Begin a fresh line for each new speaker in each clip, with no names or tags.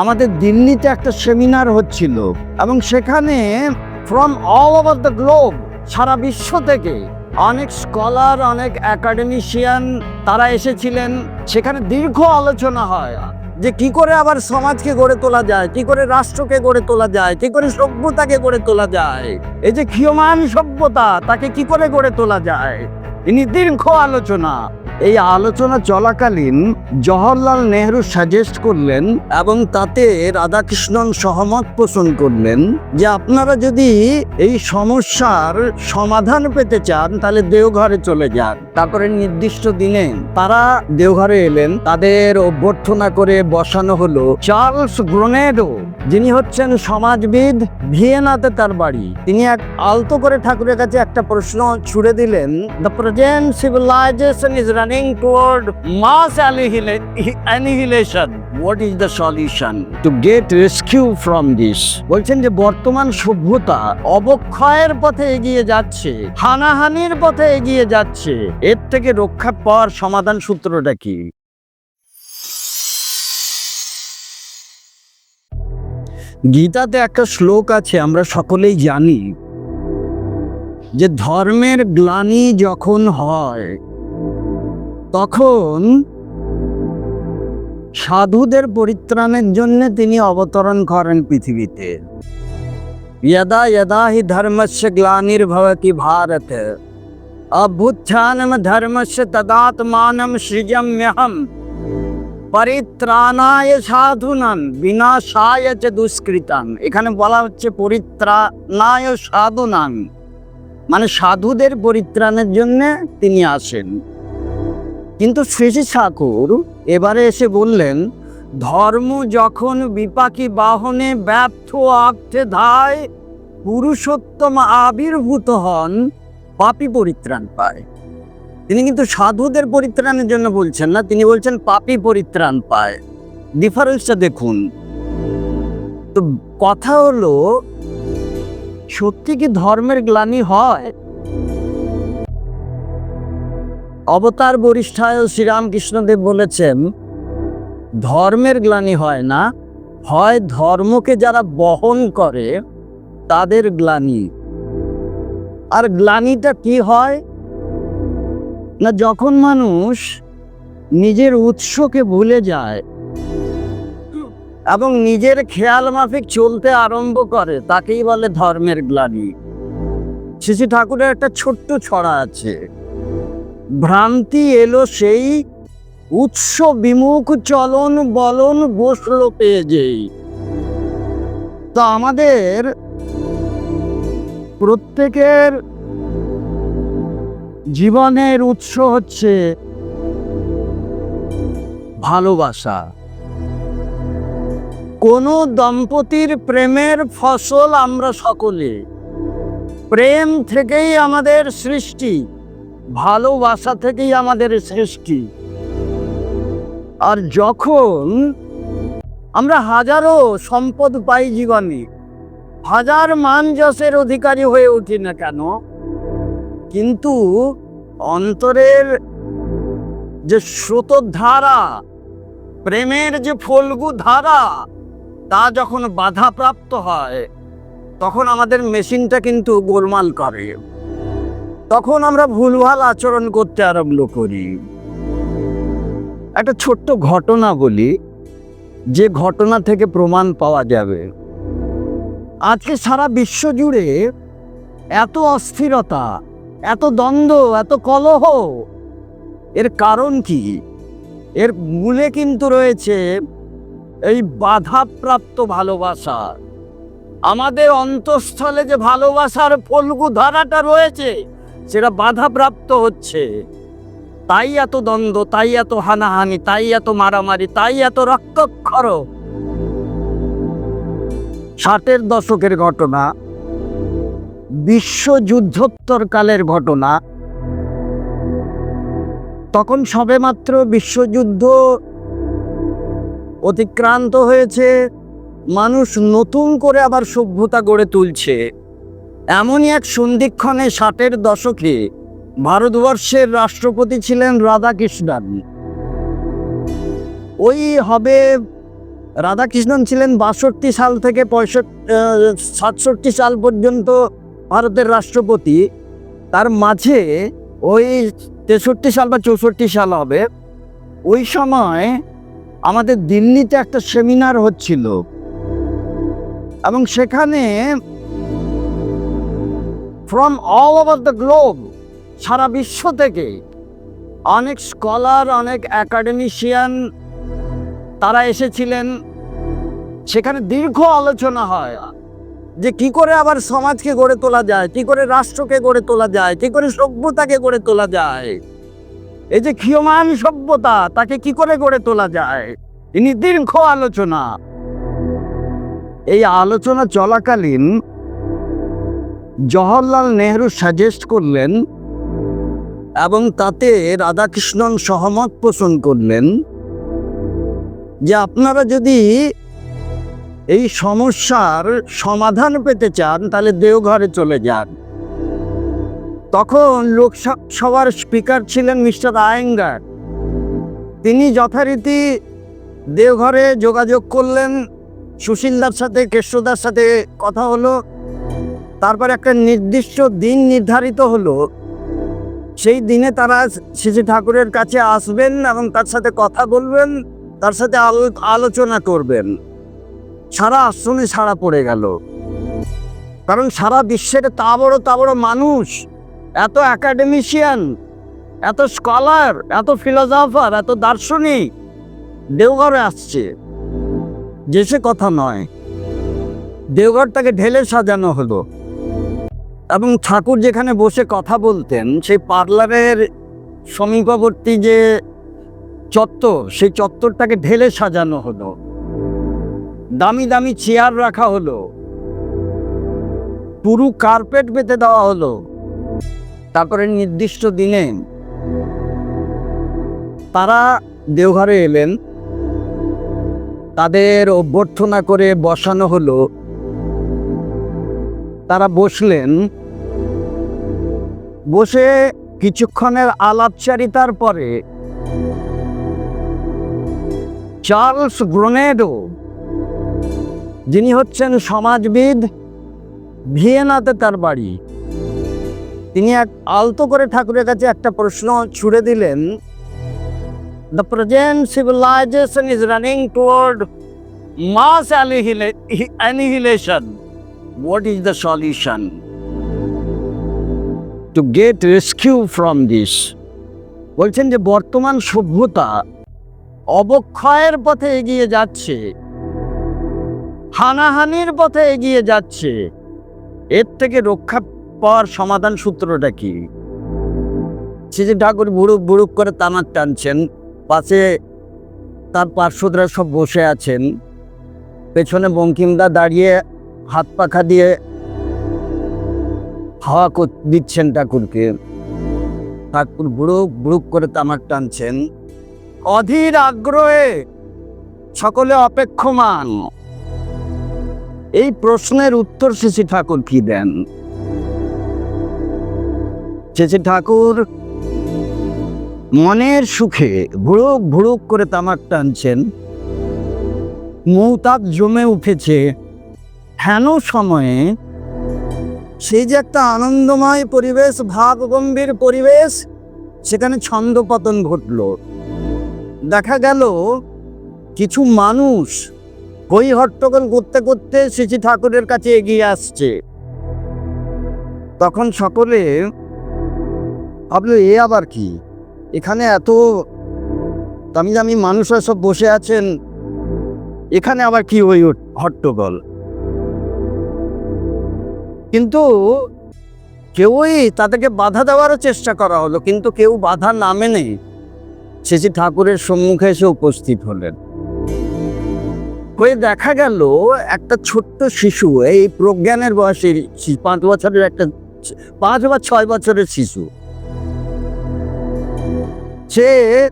আমাদের দিল্লিতে একটা সেমিনার হচ্ছিল এবং সেখানে from all over the globe সারা বিশ্ব থেকে অনেক স্কলার অনেক একাডেমিশিয়ান তারা এসেছিলেন। সেখানে দীর্ঘ আলোচনা হয় যে কি করে আবার সমাজকে গড়ে তোলা যায়, কি করে রাষ্ট্রকে গড়ে তোলা যায়, কি করে সভ্যতাকে গড়ে তোলা যায়। এই যে ক্ষীয়মান সভ্যতা, তাকে কি করে গড়ে তোলা যায়? ইনি দীর্ঘ আলোচনা। এই আলোচনা চলাকালীন জওহরলাল নেহরু সাজেস্ট করলেন এবং তাতে রাধাকৃষ্ণন সহমত পোষণ করলেন যে আপনারা যদি এই সমস্যার সমাধান পেতে চান, তাহলে দেওঘরে চলে যান। তারপরে নির্দিষ্ট দিনে তারা দেওঘরে এলেন। তাদের অভ্যর্থনা করে বসানো হলো চার্লস গ্রোনেডো, যিনি হচ্ছেন সমাজবিদ ভিয়েনাতে তার বাড়ি। তিনি এক আলতো করে ঠাকুরের কাছে একটা প্রশ্ন ছুড়ে দিলেন the present civilisation is running toward mass annihilation what is the solution to get rescue from this বলছেন যে বর্তমান সভ্যতা অবক্ষয়ের পথে এগিয়ে যাচ্ছে, হানাহানির পথে এগিয়ে যাচ্ছে। এর থেকে রক্ষা পাওয়ার সমাধান সূত্রটা কি? গীতাতে একটা শ্লোক আছে, আমরা সকলেই জানি। যে ধর্মের গ্লানি যখন হয় তখন সাধুদের পরিত্রাণের জন্য তিনি অবতরণ করেন পৃথিবীতে यदा यदा हि धर्मस्य ग्लानिर्भवति भारत अभ्युत्थानम धर्मस्य तदात्मानं सृजम्यहम् পরিত্রাণায় সাধুনান বিনাশায় চ দুষ্কৃতান এখানে বলা হচ্ছে পরিত্রাণায় সাধুনান মানে সাধুদের পরিত্রাণের জন্য তিনি আসেন কিন্তু শ্রী শ্রী ঠাকুর এবারে এসে বললেন, ধর্ম যখন বিপাকী বাহনে ব্যর্থ আর্থে ধায়, পুরুষোত্তম আবির্ভূত হন, পাপি পরিত্রাণ পায়। তিনি কিন্তু সাধুদের পরিত্রাণের জন্য বলছেন না, তিনি বলছেন পাপি পরিত্রাণ পায়। ডিফারেন্সটা দেখুন। তো কথা হলো, সত্যি কি ধর্মের গ্লানি হয়? অবতার বরিষ্ঠায় শ্রীরামকৃষ্ণদেব বলেছেন, ধর্মের গ্লানি হয় না, হয় ধর্মকে যারা বহন করে, তাদের গ্লানি। আর গ্লানিটা কি হয়? না, যখন মানুষ নিজের উৎসকে ভুলে যায় এবং নিজের খেয়াল মাফিক চলতে আরম্ভ করে, তাকেই বলে ধর্মের গ্লানি। শ্রী ঠাকুরের একটা ছোট্ট ছড়া আছে। ভ্রান্তি এলো সেই উৎস বিমুখ চলন বলন বসল পেয়ে যেই তো আমাদের প্রত্যেকের জীবনের উৎস হচ্ছে ভালোবাসা। কোন দম্পতির প্রেমের ফসল আমরা সকলে। প্রেম থেকেই আমাদের সৃষ্টি। ভালোবাসা থেকেই আমাদের সৃষ্টি। আর যখন আমরা হাজারো সম্পদ পাই জীবনে, হাজার মান যশের অধিকারী হয়ে উঠি না কেন? কিন্তু অন্তরের যে স্রোতধারা প্রেমের যে ফলগু ধারা, তা যখন বাধাপ্রাপ্ত হয়, তখন আমাদের মেশিনটা কিন্তু গোলমাল করে। তখন আমরা ভুলভাল আচরণ করতে আরম্ভ করি। একটা ছোট্ট ঘটনা বলি, যে ঘটনা থেকে প্রমাণ পাওয়া যাবে। আজকে সারা বিশ্ব জুড়ে এত অস্থিরতা, এত দ্বন্দ্ব, এত কলহ, এর কারণ কি? এর মূলে কিন্তু রয়েছে এই বাধাপ্রাপ্ত ভালোবাসা। আমাদের অন্তঃস্থলে যে ভালোবাসার ফলগু ধারাটা রয়েছে সেটা বাধাপ্রাপ্ত হচ্ছে। তাই এত দ্বন্দ্ব, তাই এত হানাহানি, তাই এত মারামারি, তাই এত রক্তক্ষর ষাটের দশকের ঘটনা বিশ্বযুদ্ধোত্তর কালের ঘটনা। তখন সবেমাত্র বিশ্বযুদ্ধ অতিক্রান্ত হয়েছে, মানুষ নতুন করে আবার সভ্যতা গড়ে তুলছে। এমনই এক সন্ধিক্ষণে ষাটের দশকে ভারতবর্ষের রাষ্ট্রপতি ছিলেন রাধাকৃষ্ণন। ওই হবে রাধাকৃষ্ণন ছিলেন বাষট্টি সাল থেকে পঁয়ষট্টি সাতষট্টি সাল পর্যন্ত ভারতের রাষ্ট্রপতি। তার মাঝে ওই তেষট্টি সাল বা চৌষট্টি সাল হবে। ওই সময় আমাদের দিল্লিতে একটা সেমিনার হচ্ছিল। এবং সেখানে from all over the globe সারা বিশ্ব থেকে অনেক স্কলার অনেক অ্যাকাডেমিশিয়ান তারা এসেছিলেন। সেখানে দীর্ঘ আলোচনা হয় যে কি করে আবার সমাজকে গড়ে তোলা যায়, কি করে রাষ্ট্রকে গড়ে তোলা যায়, কি করে সভ্যতাকে গড়ে তোলা যায়। এই যে ক্ষীয়মান সভ্যতা, তাকে কি করে গড়ে তোলা যায়? তিনি দীর্ঘ আলোচনা। এই আলোচনা চলাকালীন জওহরলাল নেহরু সাজেস্ট করলেন এবং তাতে রাধাকৃষ্ণন সহমত পোষণ করলেন যে আপনারা যদি এই সমস্যার সমাধান পেতে চান, তাহলে দেওঘরে চলে যান। তখন লোকসভার স্পিকার ছিলেন মিস্টার আয়েঙ্গার। তিনি যথারীতি দেওঘরে যোগাযোগ করলেন। সুশীলদার সাথে কেষ্টদার সাথে কথা হলো। তারপর একটা নির্দিষ্ট দিন নির্ধারিত হলো। সেই দিনে তারা শ্রী ঠাকুরের কাছে আসবেন এবং তার সাথে কথা বলবেন, তার সাথে আলো- আলোচনা করবেন। সারা আশ্রমে সারা পড়ে গেল। কারণ সারা বিশ্বের তা বড় তা বড় মানুষ, এত একাডেমিশিয়ান এত স্কলার এত ফিলোজফার এত দার্শনিক, দেওঘরে আসছে। যে সে কথা নয়। দেওঘরটাকে ঢেলে সাজানো হলো। এবং ঠাকুর যেখানে বসে কথা বলতেন, সেই পার্লারের সমীপবর্তী যে চত্বর, সেই চত্বরটাকে ঢেলে সাজানো হলো। দামি দামি চেয়ার রাখা হলো। পুরু কার্পেট পেতে দেওয়া হলো। তারপরে নির্দিষ্ট দিনে তারা দেওঘরে এলেন। তাদের অভ্যর্থনা করে বসানো হলো। তারা বসলেন। বসে কিছুক্ষণের আলাপচারিতার পরে চার্লস গ্রোনেডো, যিনি হচ্ছেন সমাজবিদ, ভিয়েনাতে তার বাড়ি। তিনি এক আলতো করে ঠাকুরের কাছে একটা প্রশ্ন ছুড়ে দিলেন the present civilisation is running toward mass annihilation what is the solution? To get rescue from this বলছেন যে বর্তমান সভ্যতা অবক্ষয়ের পথে এগিয়ে যাচ্ছে। হানাহানির পথে এগিয়ে যাচ্ছে। এর থেকে রক্ষা পাওয়ার সমাধান সূত্রটা কি? শ্রী ঠাকুর বুড়ুক বুড়ুক করে তামাক টানছেন, পাশে তার পার্শ্বদরা সব বসে আছেন। পেছনে বঙ্কিমদা দাঁড়িয়ে হাত পাখা দিয়ে হাওয়া কর- দিচ্ছেন ঠাকুরকে। ঠাকুর বুড়ুক বুড়ুক করে তামাক টানছেন। অধীর আগ্রহে সকলে অপেক্ষমান। এই প্রশ্নের উত্তর শ্রী ঠাকুর কি দেন? শ্রী ঠাকুর মনের সুখে ভুড়ুক ভুড়ুক করে তামাক টানছেন। মৌতাক জমে উঠেছে। হেন সময়ে সেই যে একটা আনন্দময় পরিবেশ, ভাবগম্ভীর পরিবেশ, সেখানে ছন্দপতন ঘটল। দেখা গেল, কিছু মানুষ হই হট্টগোল করতে করতে শ্রী ঠাকুরের কাছে এগিয়ে আসছে। তখন সকলে ভাবলো, এ আবার কি? এখানে এত দামি দামি মানুষরা সব বসে আছেন, এখানে আবার কি হই হট্টগোল? কিন্তু কেউই তাদেরকে বাধা দেওয়ারও চেষ্টা করা হলো, কিন্তু কেউ বাধা না মেনে শেষে ঠাকুরের সম্মুখে এসে উপস্থিত হলেন। হয়ে দেখা গেল একটা ছোট্ট শিশু, এই প্রজ্ঞানের বয়সের শি- পাঁচ বছরের একটা পাঁচ বা ছয় বছরের শিশু। সে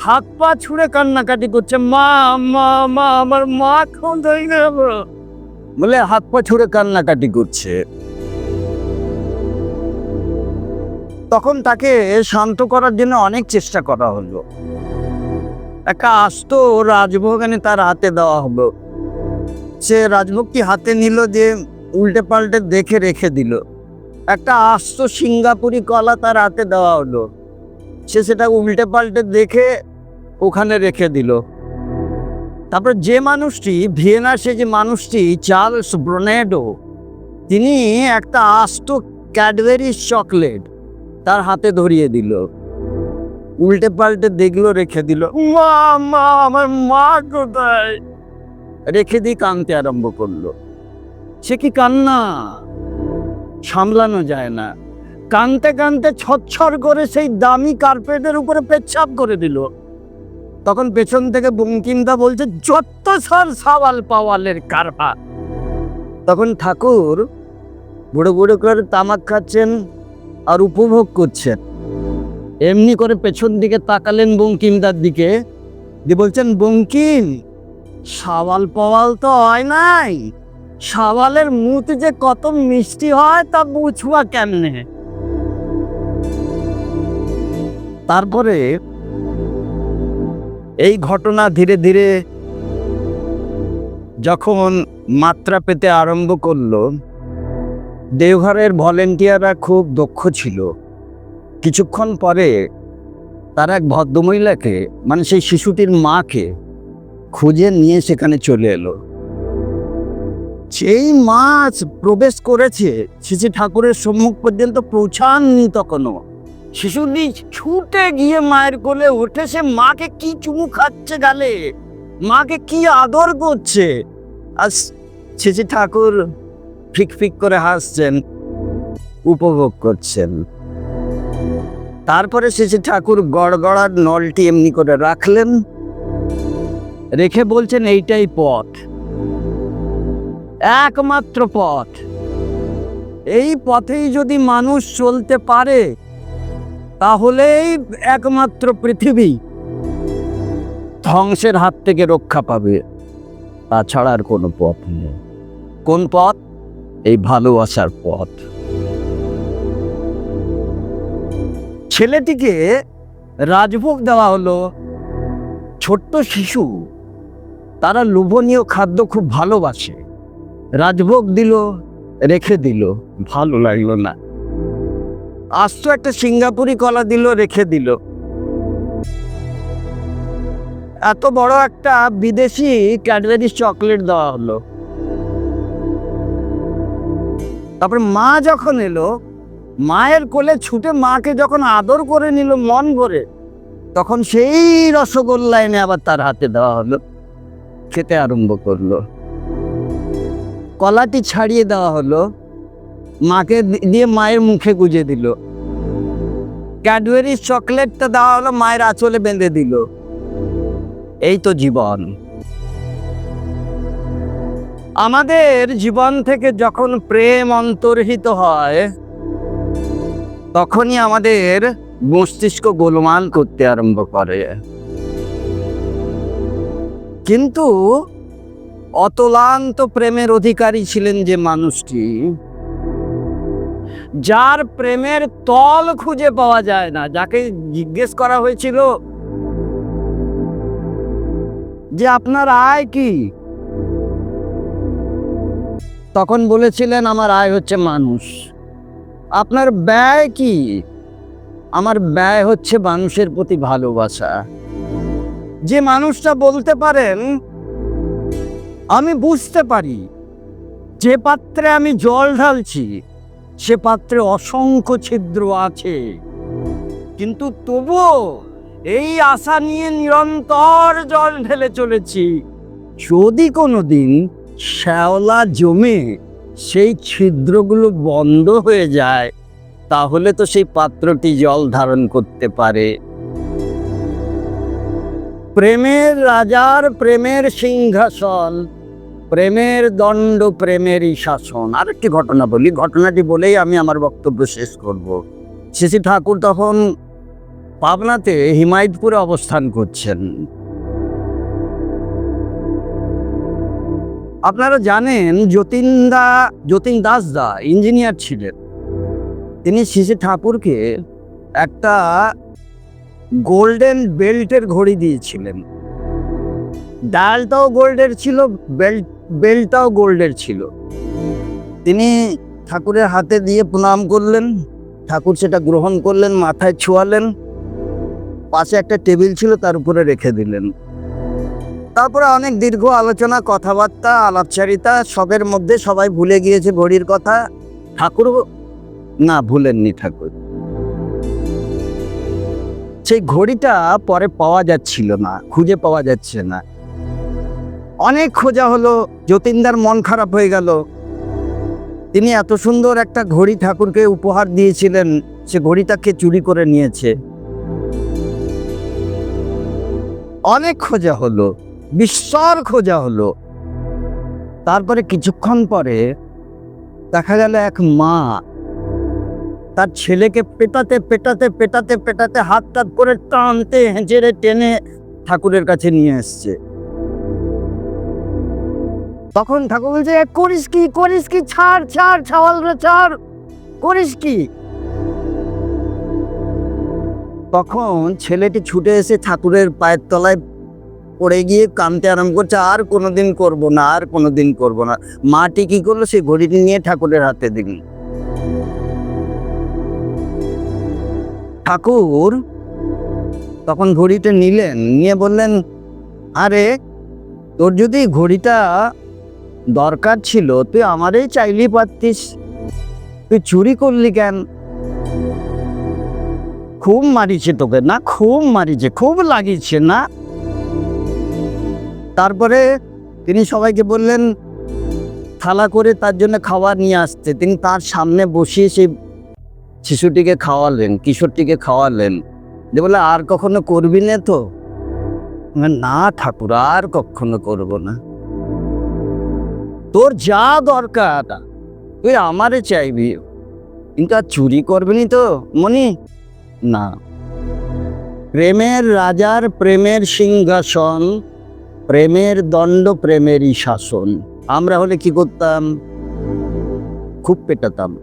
হাত পা ছুঁড়ে কান্নাকাটি করছে, মা মা মা, আমার মা এখন বলে হাত পা ছুড়ে কান্নাকাটি করছে। তখন তাকে শান্ত করার জন্য অনেক চেষ্টা করা হলো। একটা আস্ত রাজভোগ এনে তার হাতে দেওয়া হলো। সে রাজভোগটি হাতে নিল যে উল্টে পাল্টে দেখে রেখে দিল। একটা আস্ত সিঙ্গাপুরি কলা তার হাতে দেওয়া হলো। সে সেটা উল্টে পাল্টে দেখে ওখানে রেখে দিল। তারপর যে মানুষটি ভিয়েনা সে যে মানুষটি, চার্লস ব্রনেডো, তিনি একটা আস্ত ক্যাডবেরি চকলেট তার হাতে ধরিয়ে দিল। উল্টে পাল্টে দেখল, রেখে দিল, মা মা, আমার মা কোথায়? রেখে দিয়ে কানতে আরম্ভ করল। সে কি কান্না? সামলানো যায় না। কানতে কানতে ছচ্ছর করে সেই দামি কার্পেটের উপরে পেচ্ছাপ করে দিল। তখন পেছন থেকে বঙ্কিমদা বলছে, যত সর সাওয়াল পাওয়ালের কারবা তখন ঠাকুর বুড়ো বুড়ো করে তামাক খাচ্ছেন আর উপভোগ করছেন। এমনি করে পেছন দিকে তাকালেন বঙ্কিমদার দিকে। দিয়ে বলছেন, বঙ্কিম, সাওয়াল পাওয়াল তো হয় নাই। সাওয়ালের মুখ যে কত মিষ্টি হয় তা বুঝবা কেমনে? তারপরে এই ঘটনা ধীরে ধীরে যখন মাত্রা পেতে আরম্ভ করল, দেওঘরের ভলেন্টিয়াররা খুব দক্ষ ছিল। কিছুক্ষণ পরে তারা এক ভদ্রমহিলাকে মানে সেই শিশুটির মাকে, খুঁজে নিয়ে সেখানে চলে এলো। সেই মাছ প্রবেশ করেছে শ্রী ঠাকুরের সম্মুখ পর্যন্ত পৌঁছাননি তখনও। শিশুটি ছুটে গিয়ে মায়ের কোলে উঠে সে মাকে কি চুমু খাচ্ছে গালে? মাকে কি আদর করছে? আর শ্রী ঠাকুর ফিক ফিক করে হাসছেন, উপভোগ করছেন। তারপরে শ্রী ঠাকুর গড়গড়ার নলটি এমনি করে রাখলেন, রেখে বলছেন, এইটাই পথ। একমাত্র পথ। এই পথেই যদি মানুষ চলতে পারে তাহলেই একমাত্র পৃথিবী ধ্বংসের হাত থেকে রক্ষা পাবে। তাছাড়া আর কোনো পথ নেই। কোন পথ? এই ভালোবাসার পথ। ছেলেটিকে রাজভোগ দেওয়া হলো। ছোট্ট শিশু। তারা লোভনীয় খাদ্য খুব ভালোবাসে। রাজভোগ দিল, রেখে দিল। ভালো লাগল না। আস্ত একটা সিঙ্গাপুরি কলা দিল, রেখে দিল। এত বড় একটা বিদেশি ক্যাডবেরি চকলেট দেওয়া হলো। তারপরে মা যখন এলো, মায়ের কোলে ছুটে মাকে যখন আদর করে নিল, মন ভরে, তখন সেই রসগোল্লা এনে আবার তার হাতে দেওয়া হলো। খেতে আরম্ভ করল। কলাটি ছাড়িয়ে দেওয়া হলো। মাকে দিয়ে মায়ের মুখে গুজে দিল। ক্যাডবেরি চকলেটটা দেওয়া হলো, মায়ের আঁচলে বেঁধে দিল। এই তো জীবন। আমাদের জীবন থেকে যখন প্রেম অন্তর্হিত হয়, তখনই আমাদের মস্তিষ্ক গোলমাল করতে আরম্ভ করে। কিন্তু অতলান্ত প্রেমের অধিকারী ছিলেন যে মানুষটি। যার প্রেমের তল খুঁজে পাওয়া যায় না, যাকে জিজ্ঞেস করা হয়েছিল যে আপনার আয় কি? তখন বলেছিলেন, আমার আয় হচ্ছে মানুষ। আপনার ব্যয় কি? আমার ব্যয় হচ্ছে মানুষের প্রতি ভালোবাসা। যে মানুষটা বলতে পারেন, আমি বুঝতে পারি, যে পাত্রে আমি জল ঢালছি সে পাত্রে অসংখ্য ছিদ্র আছে। কিন্তু তবুও এই আশা নিয়ে নিরন্তর জল ঢেলে চলেছি। যদি কোনো দিন শ্যাওলা জমে সেই ছিদ্রগুলো বন্ধ হয়ে যায়, তাহলে তো সেই পাত্রটি জল ধারণ করতে পারে। প্রেমের রাজার প্রেমের সিংহাসন প্রেমের দণ্ড, প্রেমেরই শাসন। আরেকটি ঘটনা বলি। ঘটনাটি বলেই আমি আমার বক্তব্য শেষ করব। শ্রী ঠাকুর তখন পাবনাতে হিমায়তপুরে অবস্থান করছেন। আপনারা জানেন, যতীনদা, যতীন দাসদা ইঞ্জিনিয়ার ছিলেন। তিনি শ্রী ঠাকুরকে একটা গোল্ডেন বেল্টের ঘড়ি দিয়েছিলেন। ডালটাও গোল্ডের ছিল, বেল্ট বেল্টটাও গোল্ডের ছিল। তিনি ঠাকুরের হাতে দিয়ে প্রণাম করলেন, ঠাকুর সেটা গ্রহণ করলেন, মাথায় ছোঁয়ালেন, পাশে একটা টেবিল ছিল তার উপরে রেখে দিলেন। তারপরে অনেক দীর্ঘ আলোচনা, কথাবার্তা, আলাপচারিতা, সবের মধ্যে সবাই ভুলে গিয়েছে ঘড়ির কথা। ঠাকুর না ভুলেননি ঠাকুর। সেই ঘড়িটা পরে পাওয়া যাচ্ছিল না, খুঁজে পাওয়া যাচ্ছে না। অনেক খোঁজা হলো, যতীনদার মন খারাপ হয়ে গেল। তিনি এত সুন্দর একটা ঘড়ি ঠাকুরকে উপহার দিয়েছিলেন, সে ঘড়িটাকে চুরি করে নিয়েছে। অনেক খোঁজা হলো বিশ্বর খোঁজা হলো। তারপরে কিছুক্ষণ পরে দেখা গেল এক মা, তার ছেলেকে পেটাতে পেটাতে পেটাতে পেটাতে হাত টাত করে টানতে, হেঁচড়ে টেনে ঠাকুরের কাছে নিয়ে এসছে। তখন ঠাকুর বলছে করিস কি করিস কি, ছাড় ছাড়, ছাওয়াল রে, ছাড়, করিস কি? তখন ছেলেটি ছুটে এসে ঠাকুরের পায়ের তলায় পড়ে গিয়ে কানতে আরম্ভ করছে, আর কোনোদিন করব না, আর কোনোদিন করব না। মাটি কি করল? সেই ঘড়িটি নিয়ে ঠাকুরের হাতে দিল। ঠাকুর তখন ঘড়িটা নিলেন, নিয়ে বললেন, আরে, তোর যদি ঘড়িটা দরকার ছিল, তুই আমারই চাইলি পারতিস। তুই চুরি করলি কেন? খুব মারিছে তোকে না? খুব মারিছে, খুব লাগিয়েছে না? তারপরে তিনি সবাইকে বললেন, থালা করে তার জন্য খাবার নিয়ে আসতে। তিনি তার সামনে বসিয়ে সেই শিশুটিকে খাওয়ালেন, কিশোরটিকে খাওয়ালেন। যে বলে আর কখনো করবি না তো? না ঠাকুর, আর কখনো করব না। তোর যা দরকার, তুই আমারে চাইবি। কিন্তু আর চুরি করবি তো, মনি? না। প্রেমের রাজার প্রেমের সিংহাসন, প্রেমের দণ্ড প্রেমেরই শাসন। আমরা হলে কি করতাম? খুব পেটাতাম।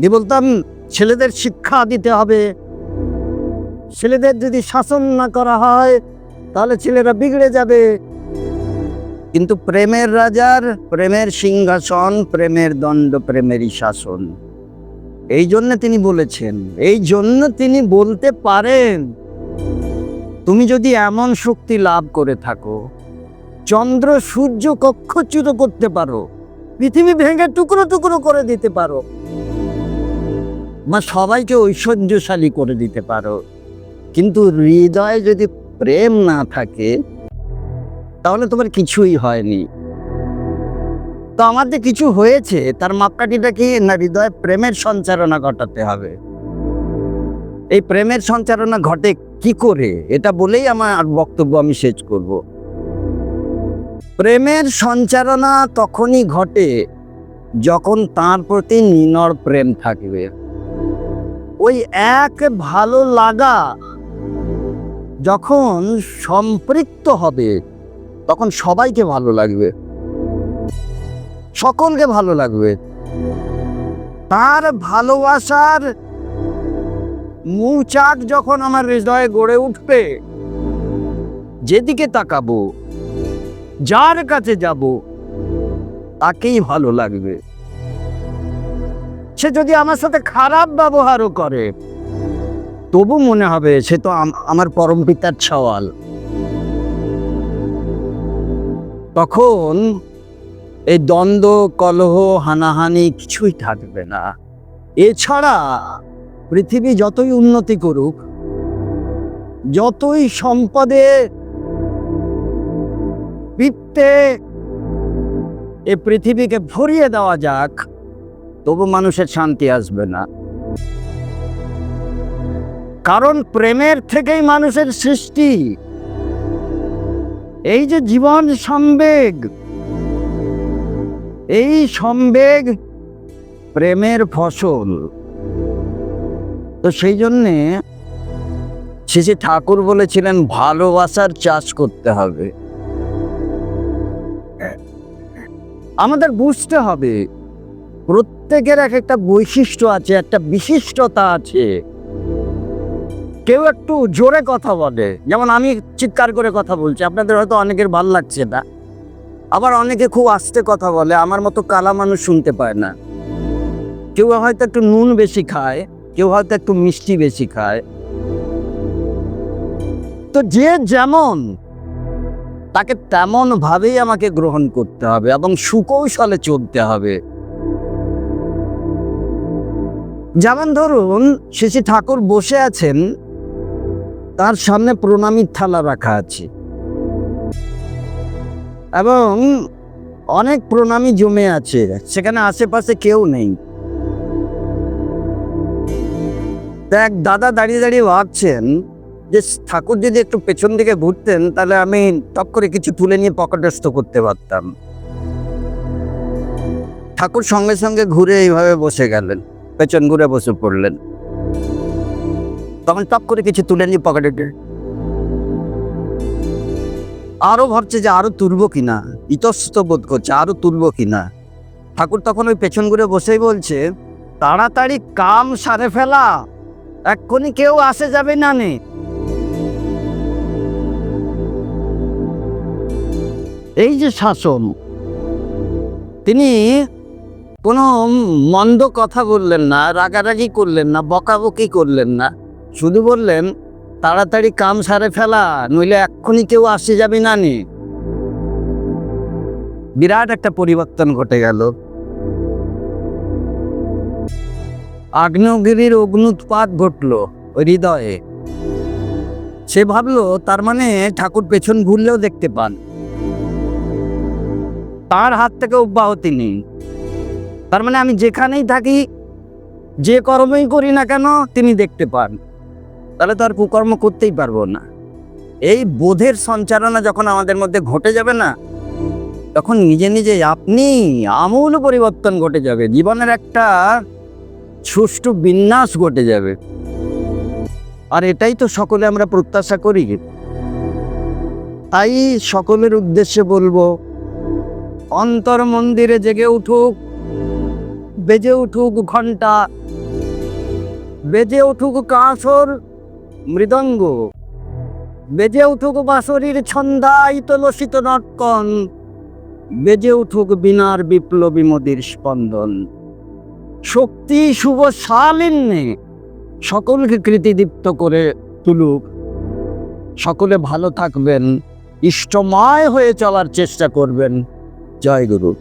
দিয়ে বলতাম, ছেলেদের শিক্ষা দিতে হবে। ছেলেদের যদি শাসন না করা হয়, তাহলে ছেলেরা বিগড়ে যাবে। কিন্তু প্রেমের রাজার, প্রেমের সিংহাসন, প্রেমের দণ্ড, প্রেমেরই শাসন। এই জন্য তিনি বলেছেন, এই জন্য তিনি বলতে পারেন, তুমি যদি এমন শক্তি লাভ করে থাকো, চন্দ্র সূর্য কক্ষচ্যুত করতে পারো, পৃথিবী ভেঙে টুকরো টুকরো করে দিতে পারো, বা সবাইকে ঐশ্বর্যশালী করে দিতে পারো। কিন্তু হৃদয়ে যদি প্রেম না থাকে তাহলে তোমার কিছুই হয়নি। তো আমাদের কিছু হয়েছে, তার মাপকাঠিটা কি? না হৃদয়ে প্রেমের সঞ্চারণা ঘটাতে হবে? এই প্রেমের সঞ্চারণা ঘটে কি করে? এটা বলেই আমার বক্তব্য আমি শেষ করব। প্রেমের সঞ্চারণা তখনই ঘটে যখন তার প্রতি নিনড় প্রেম থাকবে। ওই এক ভালো লাগা যখন সম্পৃক্ত হবে। তখন সবাইকে ভালো লাগবে। সকলকে ভালো লাগবে। তার ভালোবাসার মৌচাক যখন আমার হৃদয়ে গড়ে উঠবে, যেদিকে তাকাবো, যার কাছে যাব, তাকেই ভালো লাগবে। সে যদি আমার সাথে খারাপ ব্যবহারও করে, তবু মনে হবে সে তো আম- আমার পরম পিতার ছাওয়াল তখন এই দ্বন্দ্ব, কলহ, হানাহানি কিছুই থাকবে না। এছাড়া পৃথিবী যতই উন্নতি করুক, যতই সম্পদে বৃত্তে এ পৃথিবীকে ভরিয়ে দেওয়া যাক, তবু মানুষের শান্তি আসবে না। কারণ প্রেমের থেকেই মানুষের সৃষ্টি। এই যে জীবন সম্বেগ, এই সম্বেগ প্রেমের ফসল। তো সেই জন্যে শেষে ঠাকুর বলেছিলেন, ভালোবাসার চাষ করতে হবে। আমাদের বুঝতে হবে, প্রত্যেকের এক একটা বৈশিষ্ট্য আছে, একটা বিশিষ্টতা আছে। কেউ একটু জোরে কথা বলে। যেমন আমি চিৎকার করে কথা বলছি, আপনাদের হয়তো অনেকের ভালো লাগছে না। আবার অনেকে খুব আস্তে কথা বলে, আমার মতো কালা মানুষ শুনতে পায় না। কেউ হয়তো একটু নুন বেশি খায়, কেউ হয়তো একটু মিষ্টি বেশি খায়। তো যে যেমন, তাকে তেমন ভাবেই আমাকে গ্রহণ করতে হবে এবং সুকৌশলে চলতে হবে। যেমন ধরুন শেষে ঠাকুর বসে আছেন তার সামনে প্রণামীর থালা রাখা আছে। এবং অনেক প্রণামী জমে আছে, সেখানে আশেপাশে কেউ নেই। এক দাদা দাঁড়িয়ে দাঁড়িয়ে ভাবছেন যে, ঠাকুর যদি একটু পেছন দিকে ঘুরতেন, তাহলে আমি টপ করে কিছু তুলে নিয়ে পকেটস্থ করতে পারতাম। ঠাকুর সঙ্গে সঙ্গে ঘুরে এইভাবে বসে গেলেন, পেছন ঘুরে বসে পড়লেন। তখন টপ করে কিছু তুলে নিয়ে পকেটে দে- আরও ভাবছে যে আরও তুলবো কিনা ইতস্ত বোধ করছে আরও তুলবো কিনা ঠাকুর তখন ওই পেছন ঘুরে বসেই বলছে, তাড়াতাড়ি কাম সারে ফেলা, এক্ষুনি কেউ আসে যাবে না নে। এই যে শাসন, তিনি কোনো মন্দ কথা বললেন না, রাগারাগি করলেন না, বকাবকি করলেন না। শুধু বললেন, তাড়াতাড়ি কাম সারে ফেলা, নইলে এক্ষুনি কেউ আসে যাবে না নি বিরাট একটা পরিবর্তন ঘটে গেল। আগ্নেয়গিরির অগ্নুৎপাত ঘটলো হৃদয়ে। সে ভাবলো, তার মানে ঠাকুর পেছন ঘুরলেও দেখতে পান। তার হাত থেকে অব্যাহতি নেই। তার মানে আমি যেখানেই থাকি, যে কর্মই করি না কেন, তিনি দেখতে পান। তাহলে তো আর কুকর্ম করতেই পারব না। এই বোধের সঞ্চালনা যখন আমাদের মধ্যে ঘটে যাবে না, তখন নিজে নিজে আপনি আমূল পরিবর্তন ঘটে যাবে। জীবনের একটা সুষ্ঠু বিন্যাস ঘটে যাবে। আর এটাই তো সকলে আমরা প্রত্যাশা করি। তাই সকলের উদ্দেশ্যে বলব, অন্তর মন্দিরে জেগে উঠুক, বেজে উঠুক ঘণ্টা বেজে উঠুক কাঁসর মৃদঙ্গ। বেজে উঠুক বাঁশরীর ছন্দায়িত লসিত নটকন। বেজে উঠুক বিনার বিপ্লবী মোদির স্পন্দন। শক্তি শুভ শালিন্যে সকলকে কৃতিদীপ্ত করে তুলুক। সকলে ভালো থাকবেন। ইষ্টময় হয়ে চলার চেষ্টা করবেন। জয় গুরু।